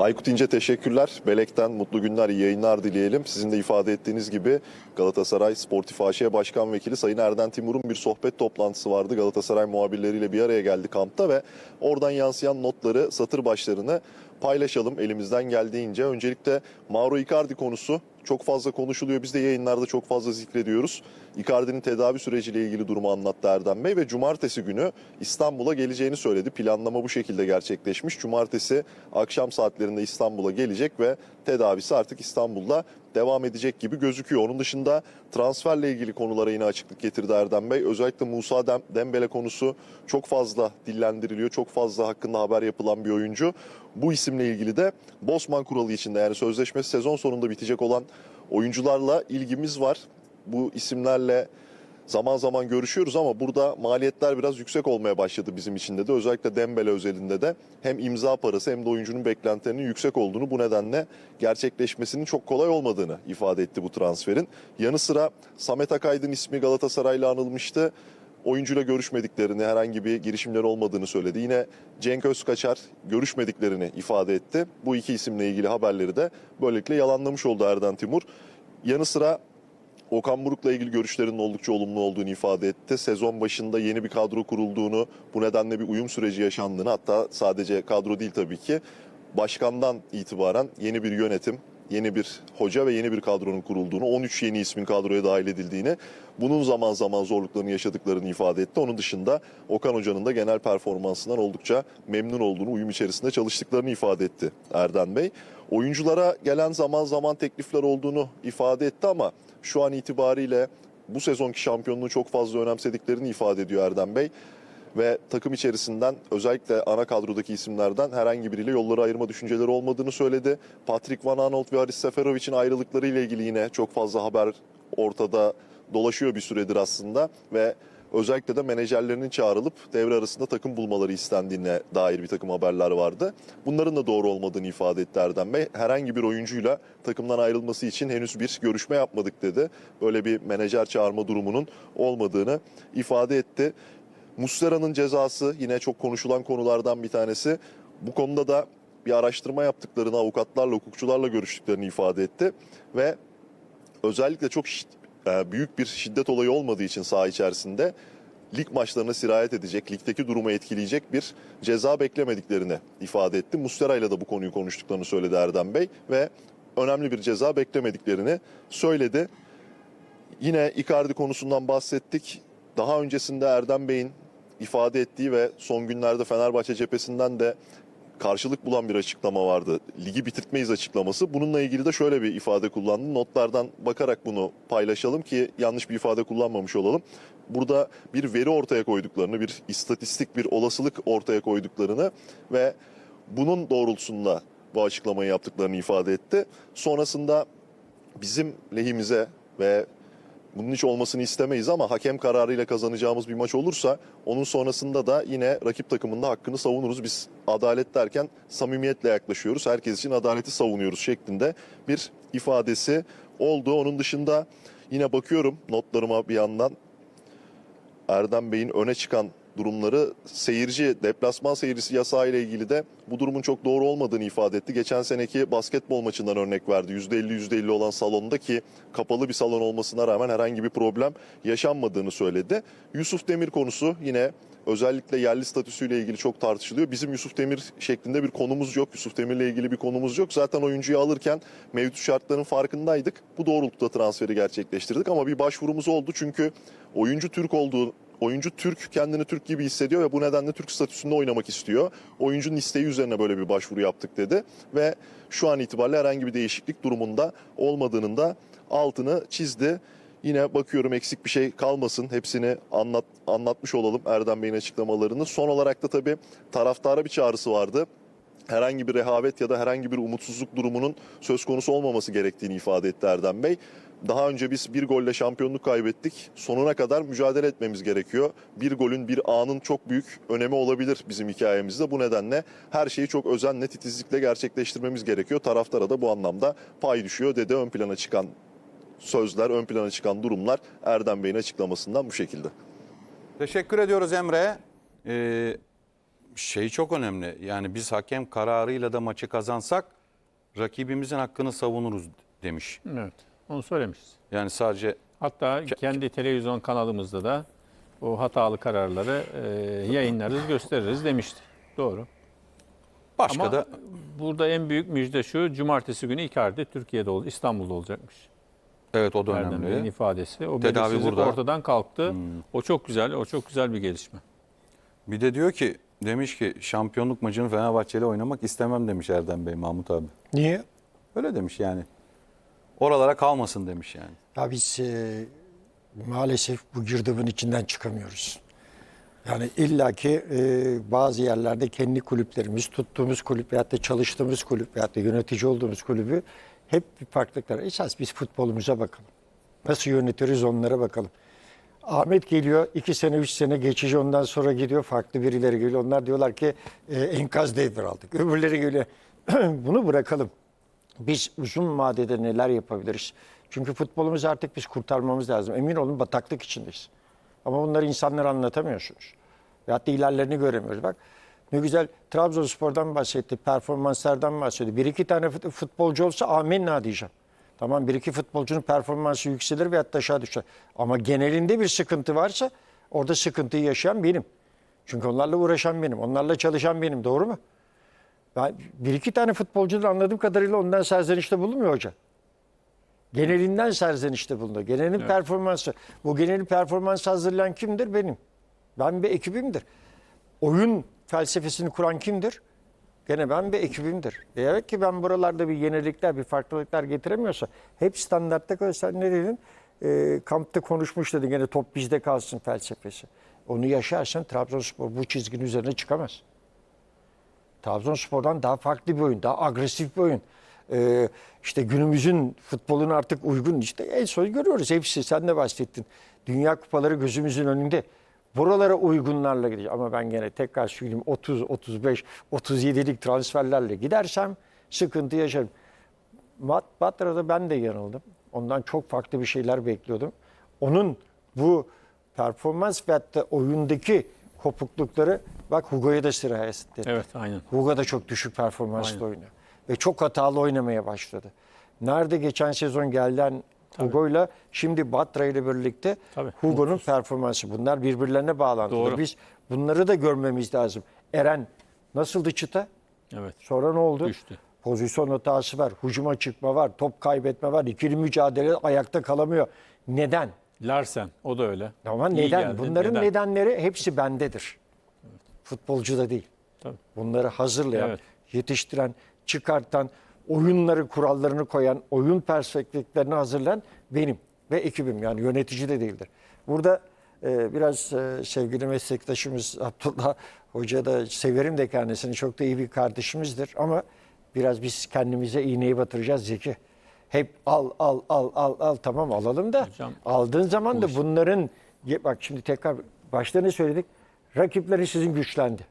Aykut İnce teşekkürler. Belek'ten mutlu günler, iyi yayınlar dileyelim. Sizin de ifade ettiğiniz gibi Galatasaray Sportif AŞ Başkan Vekili Sayın Erden Timur'un bir sohbet toplantısı vardı. Galatasaray muhabirleriyle bir araya geldi kampta ve oradan yansıyan notları, satır başlarını paylaşalım elimizden geldiğince. Öncelikle Mauro Icardi konusu çok fazla konuşuluyor. Biz de yayınlarda çok fazla zikrediyoruz. Icardi'nin tedavi süreciyle ilgili durumu anlattı Erdem Bey ve cumartesi günü İstanbul'a geleceğini söyledi. Planlama bu şekilde gerçekleşmiş. Cumartesi akşam saatlerinde İstanbul'a gelecek ve tedavisi artık İstanbul'da devam edecek gibi gözüküyor. Onun dışında transferle ilgili konulara yine açıklık getirdi Erdem Bey. Özellikle Musa Dem- Dembele konusu çok fazla dillendiriliyor. Çok fazla hakkında haber yapılan bir oyuncu. Bu isimle ilgili de Bosman kuralı içinde yani sözleşmesi sezon sonunda bitecek olan oyuncularla ilgimiz var. Bu isimlerle zaman zaman görüşüyoruz ama burada maliyetler biraz yüksek olmaya başladı bizim için de. Özellikle Dembele özelinde de hem imza parası hem de oyuncunun beklentilerinin yüksek olduğunu bu nedenle gerçekleşmesinin çok kolay olmadığını ifade etti bu transferin. Yanı sıra Samet Akaydın ismi Galatasaray'la anılmıştı. Oyuncuyla görüşmediklerini, herhangi bir girişimleri olmadığını söyledi. Yine Cenk Özkaçar görüşmediklerini ifade etti. Bu iki isimle ilgili haberleri de böylelikle yalanlamış oldu Erden Timur. Yanı sıra Okan Buruk'la ilgili görüşlerinin oldukça olumlu olduğunu ifade etti. Sezon başında yeni bir kadro kurulduğunu, bu nedenle bir uyum süreci yaşandığını hatta sadece kadro değil tabii ki başkandan itibaren yeni bir yönetim, yeni bir hoca ve yeni bir kadronun kurulduğunu, 13 yeni ismin kadroya dahil edildiğini, bunun zaman zaman zorluklarını yaşadıklarını ifade etti. Onun dışında Okan Hoca'nın da genel performansından oldukça memnun olduğunu, uyum içerisinde çalıştıklarını ifade etti Erden Bey. Oyunculara gelen zaman zaman teklifler olduğunu ifade etti ama şu an itibariyle bu sezonki şampiyonluğu çok fazla önemsediklerini ifade ediyor Erdem Bey. Ve takım içerisinden özellikle ana kadrodaki isimlerden herhangi biriyle yolları ayırma düşünceleri olmadığını söyledi. Patrick Van Aanholt ve Haris Seferovic'in ayrılıkları ile ilgili yine çok fazla haber ortada dolaşıyor bir süredir aslında. Ve özellikle de menajerlerinin çağrılıp devre arasında takım bulmaları istendiğine dair bir takım haberler vardı. Bunların da doğru olmadığını ifade etti Erdem Bey. Herhangi bir oyuncuyla takımdan ayrılması için henüz bir görüşme yapmadık dedi. Böyle bir menajer çağırma durumunun olmadığını ifade etti. Muslera'nın cezası yine çok konuşulan konulardan bir tanesi. Bu konuda da bir araştırma yaptıklarını, avukatlarla, hukukçularla görüştüklerini ifade etti. Ve özellikle çok e, büyük bir şiddet olayı olmadığı için saha içerisinde lig maçlarına sirayet edecek, ligdeki durumu etkileyecek bir ceza beklemediklerini ifade etti. Muslera ile de bu konuyu konuştuklarını söyledi Erdem Bey ve önemli bir ceza beklemediklerini söyledi. Yine Icardi konusundan bahsettik. Daha öncesinde Erdem Bey'in ifade ettiği ve son günlerde Fenerbahçe cephesinden de karşılık bulan bir açıklama vardı. Ligi bitirtmeyiz açıklaması. Bununla ilgili de şöyle bir ifade kullandı. Notlardan bakarak bunu paylaşalım ki yanlış bir ifade kullanmamış olalım. Burada bir veri ortaya koyduklarını, bir istatistik, bir olasılık ortaya koyduklarını ve bunun doğrultusunda bu açıklamayı yaptıklarını ifade etti. Sonrasında bizim lehimize ve bunun hiç olmasını istemeyiz ama hakem kararıyla kazanacağımız bir maç olursa onun sonrasında da yine rakip takımında hakkını savunuruz. Biz adalet derken samimiyetle yaklaşıyoruz. Herkes için adaleti savunuyoruz şeklinde bir ifadesi oldu. Onun dışında yine bakıyorum notlarıma bir yandan Erdem Bey'in öne çıkan durumları seyirci, deplasman seyircisi yasağı ile ilgili de bu durumun çok doğru olmadığını ifade etti. Geçen seneki basketbol maçından örnek verdi. %50 %50 olan salonda ki kapalı bir salon olmasına rağmen herhangi bir problem yaşanmadığını söyledi. Yusuf Demir konusu yine özellikle yerli statüsüyle ilgili çok tartışılıyor. Bizim Yusuf Demir şeklinde bir konumuz yok. Yusuf Demir'le ilgili bir konumuz yok. Zaten oyuncuyu alırken mevcut şartların farkındaydık. Bu doğrultuda transferi gerçekleştirdik ama bir başvurumuz oldu çünkü oyuncu Türk olduğu Oyuncu Türk kendini Türk gibi hissediyor ve bu nedenle Türk statüsünde oynamak istiyor. Oyuncunun isteği üzerine böyle bir başvuru yaptık dedi ve şu an itibariyle herhangi bir değişiklik durumunda olmadığının da altını çizdi. Yine bakıyorum eksik bir şey kalmasın. Hepsini anlat, anlatmış olalım Erdem Bey'in açıklamalarını. Son olarak da tabii taraftara bir çağrısı vardı herhangi bir rehavet ya da herhangi bir umutsuzluk durumunun söz konusu olmaması gerektiğini ifade etti Erdem Bey. Daha önce biz bir golle şampiyonluk kaybettik. Sonuna kadar mücadele etmemiz gerekiyor. Bir golün, bir anın çok büyük önemi olabilir bizim hikayemizde. Bu nedenle her şeyi çok özenle, titizlikle gerçekleştirmemiz gerekiyor. Taraftara da bu anlamda pay düşüyor dedi. Ön plana çıkan sözler, ön plana çıkan durumlar Erdem Bey'in açıklamasından bu şekilde. Teşekkür ediyoruz Emre. Ee, şey çok önemli. Yani biz hakem kararıyla da maçı kazansak rakibimizin hakkını savunuruz demiş. Evet. Onu söylemişiz. Yani sadece Hatta kendi televizyon kanalımızda da o hatalı kararları e, yayınlarız, gösteririz demişti. Doğru. başka Ama da burada en büyük müjde şu, cumartesi günü Icardi Türkiye'de, ol, İstanbul'da olacakmış. evet o da Erdem Bey'in önemli. ifadesi. O Tedavi burada. Hmm. ortadan kalktı. O çok güzel, o çok güzel bir gelişme. Bir de diyor ki demiş ki şampiyonluk maçını Fenerbahçeli oynamak istemem demiş Erdem Bey Mahmut abi. Niye? Öyle demiş yani. Oralara kalmasın demiş yani. Ya biz e, maalesef bu girdabın içinden çıkamıyoruz. Yani illaki e, bazı yerlerde kendi kulüplerimiz, tuttuğumuz kulüp veyahut da çalıştığımız kulüp veyahut da yönetici olduğumuz kulübü hep bir farklılıklar. Esas biz futbolumuza bakalım. Nasıl yönetiriz onlara bakalım. Ahmet geliyor, iki sene, üç sene geçici ondan sonra gidiyor, farklı birileri geliyor. Onlar diyorlar ki e, enkaz devraldık. Öbürleri geliyor. Bunu bırakalım. Biz uzun vadede neler yapabiliriz? Çünkü futbolumuzu artık biz kurtarmamız lazım. Emin olun bataklık içindeyiz. Ama bunları insanlara anlatamıyorsunuz. Veyahut da ilerlerini göremiyoruz. Bak ne güzel Trabzonspor'dan bahsetti, performanslardan bahsetti. Bir iki tane fut- futbolcu olsa amenna diyeceğim. Tamam bir iki futbolcunun performansı yükselir veyahut da aşağı düşer. Ama genelinde bir sıkıntı varsa orada sıkıntıyı yaşayan benim. Çünkü onlarla uğraşan benim, onlarla çalışan benim. Doğru mu? Ben bir iki tane futbolcudan anladığım kadarıyla ondan serzenişte bulunmuyor hoca. Genelinden serzenişte bulunuyor. Genelin performansı. Bu genelin performansı hazırlayan kimdir? Benim. Ben bir ekibimdir. Oyun felsefesini kuran kimdir? Gene ben bir ekibimdir. Eğer ki ben buralarda bir yenilikler, bir farklılıklar getiremiyorsa hep standartta kalır. Sen ne dedin? Ee, kampta konuşmuş dedin. Gene top bizde kalsın felsefesi. Onu yaşarsan Trabzonspor bu çizginin üzerine çıkamaz. Trabzonspor'dan daha farklı bir oyun, daha agresif bir oyun. Ee, işte günümüzün futboluna artık uygun işte en son görüyoruz hepsi sen de bahsettin. Dünya kupaları gözümüzün önünde. Buralara uygunlarla gideceğim ama ben gene tekrar söyleyeyim 30, 35, 37'lik transferlerle gidersem sıkıntı yaşarım. Mat Batra'da ben de yanıldım. Ondan çok farklı bir şeyler bekliyordum. Onun bu performans ve hatta oyundaki kopuklukları bak Hugo'ya da sıraya etti. Evet, aynen. Hugo da çok düşük performansla Aynen. oynuyor. Ve çok hatalı oynamaya başladı. Nerede geçen sezon gelen Hugo'yla şimdi Batra ile birlikte Hugo'nun performansı. Bunlar birbirlerine bağlantılı. Doğru. Biz bunları da görmemiz lazım. Eren nasıldı çıta? Evet. Sonra ne oldu? Düştü. Pozisyon hatası var, hücuma çıkma var, top kaybetme var, ikili mücadele ayakta kalamıyor. Neden? Larsen, o da öyle. Ama İyi neden? geldi. Bunların Neden? nedenleri hepsi bendedir. Futbolcuda değil. Tabii. Bunları hazırlayan, Evet. yetiştiren, çıkartan, oyunları, kurallarını koyan, oyun perspektiflerini hazırlayan benim ve ekibim yani yönetici de değildir. Burada e, biraz e, sevgili meslektaşımız Abdullah Hoca da severim de kendisini çok da iyi bir kardeşimizdir ama biraz biz kendimize iğneyi batıracağız Zeki. Hep al al al al al tamam alalım da Hocam, aldığın zaman da bunların bak şimdi tekrar başta ne söyledik? Rakipleri sizin güçlendi.